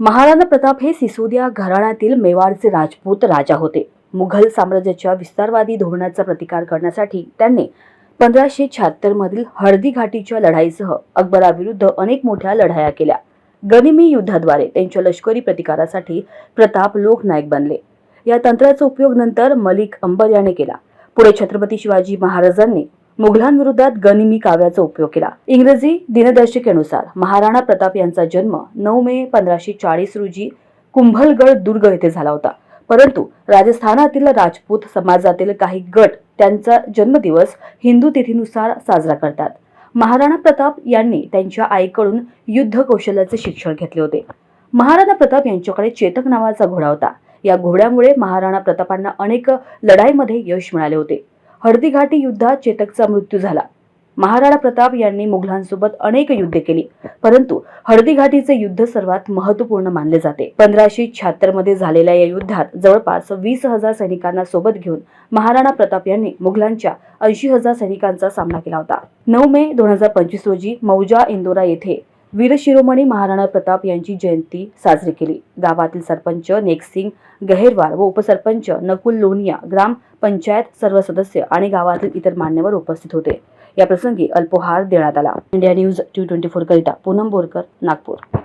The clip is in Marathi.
महाराणा प्रताप हे सिसोदिया घराण्यातील मेवाडचे राजपूत राजा होते. मुघल साम्राज्याच्या विस्तारवादी धोरणाचा प्रतिकार करण्यासाठी त्यांनी पंधराशे शहात्तर मधील हळदी घाटीच्या लढाईसह अकबराविरुद्ध अनेक मोठ्या लढाया केल्या. गनिमी युद्धाद्वारे त्यांच्या लष्करी प्रतिकारासाठी प्रताप लोकनायक बनले. या तंत्राचा उपयोग नंतर मलिक अंबर याने केला. पुढे छत्रपती शिवाजी महाराजांनी मुघलांविरोधात गनिमी काव्याचा उपयोग केला. इंग्रजी दिनदर्शिकेनुसार महाराणा प्रताप यांचा जन्म नऊ मे पंधराशे चाळीस रोजी कुंभलगड दुर्ग येथे झाला होता. परंतु राजस्थानातील राजपूत समाजातील काही गट त्यांचा जन्मदिवस हिंदू तिथीनुसार साजरा करतात. महाराणा प्रताप यांनी त्यांच्या आईकडून युद्ध कौशल्याचे शिक्षण घेतले होते. महाराणा प्रताप यांच्याकडे चेतक नावाचा घोडा होता. या घोड्यामुळे महाराणा प्रतापांना अनेक लढाईमध्ये यश मिळाले होते. हळदीघाटी युद्धात चेतकचा मृत्यू झाला. महाराणा प्रताप यांनी मुघलांसोबत अनेक युद्धे केली. परंतु हळदीघाटीचे युद्ध सर्वात महत्त्वपूर्ण मानले जाते. पंधराशे शहात्तरमध्ये झालेल्या या युद्धात जवळपास वीस हजार सैनिकांना सोबत घेऊन महाराणा प्रताप यांनी मुघलांच्या ऐंशी हजार सैनिकांचा सामना केला होता. नऊ मे दोन हजार पंचवीस रोजी मौजा इंदोरा येथे वीरशिरोमणी महाराणा प्रताप यांची जयंती साजरी केली. गावातील सरपंच नेकसिंग गहेरवार व उपसरपंच नकुल लोनिया ग्रामपंचायत सर्व सदस्य आणि गावातील इतर मान्यवर उपस्थित होते. या प्रसंगी अल्पोहार देण्यात आला. India news T twenty four करिता पूनम बोरकर नागपूर.